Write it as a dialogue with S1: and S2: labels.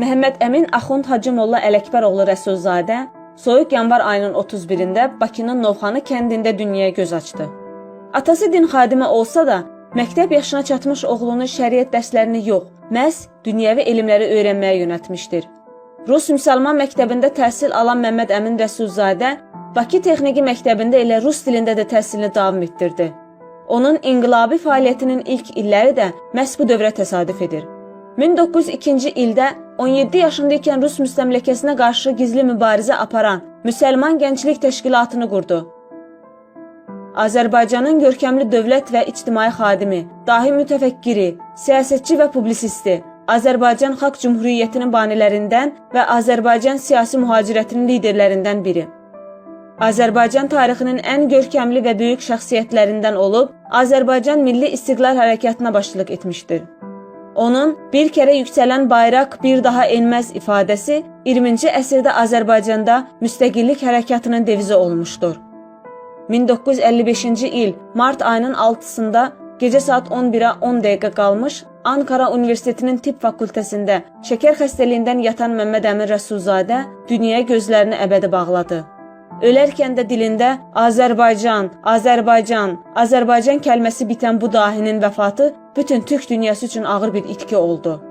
S1: Məhəmməd Əmin Axund Hacımolla Ələkbəroğlu Rəsulzadə soyuq yanvar ayının 31-də Bakının Novxanı kəndində dünyaya göz açdı. Atası din xadimi olsa da, məktəb yaşına çatmış oğlunu şəriət dərslərini yox, məhz dünyəvi elmləri öyrənməyə yönəltmişdir. Rus müsəlman məktəbində təhsil alan Məmməd Əmin Rəsulzadə Bakı Texniki Məktəbində elə rus dilində də təhsilini davam etdirdi. Onun inqilabi fəaliyyətinin ilk illəri də məhz bu dövrə təsadüf edir. 1902-ci ildə 17 yaşında ikən Rus müstəmləkəsinə qarşı gizli mübarizə aparan Müsəlman Gənclik Təşkilatını qurdu. Azərbaycanın görkəmli dövlət və ictimai xadimi, dahi mütəfəkkiri, siyasətçi və publisisti, Azərbaycan Xalq Cümhuriyyətinin banilərindən və Azərbaycan siyasi mühacirətinin liderlərindən biri. Azərbaycan tarixinin ən görkəmli və böyük şəxsiyyətlərindən olub, Azərbaycan Milli İstiqlal Hərəkatına başçılıq etmişdir. Onun bir kərə yüksələn bayraq bir daha enməz ifadəsi 20-ci əsrdə Azərbaycanda müstəqillik hərəkatının devizi olmuşdur. 1955-ci il mart ayının 6-sında gecə saat 11-ə 10 dəqiqə qalmış Ankara Universitetinin Tibb fakültəsində şəkər xəstəliyindən yatan Məmməd Əmin Rəsulzadə dünyaya gözlərini əbədi bağladı. Ölərkən də dilində Azərbaycan, Azərbaycan, Azərbaycan kəlməsi bitən bu dahinin vəfatı bütün türk dünyası üçün ağır bir itki oldu.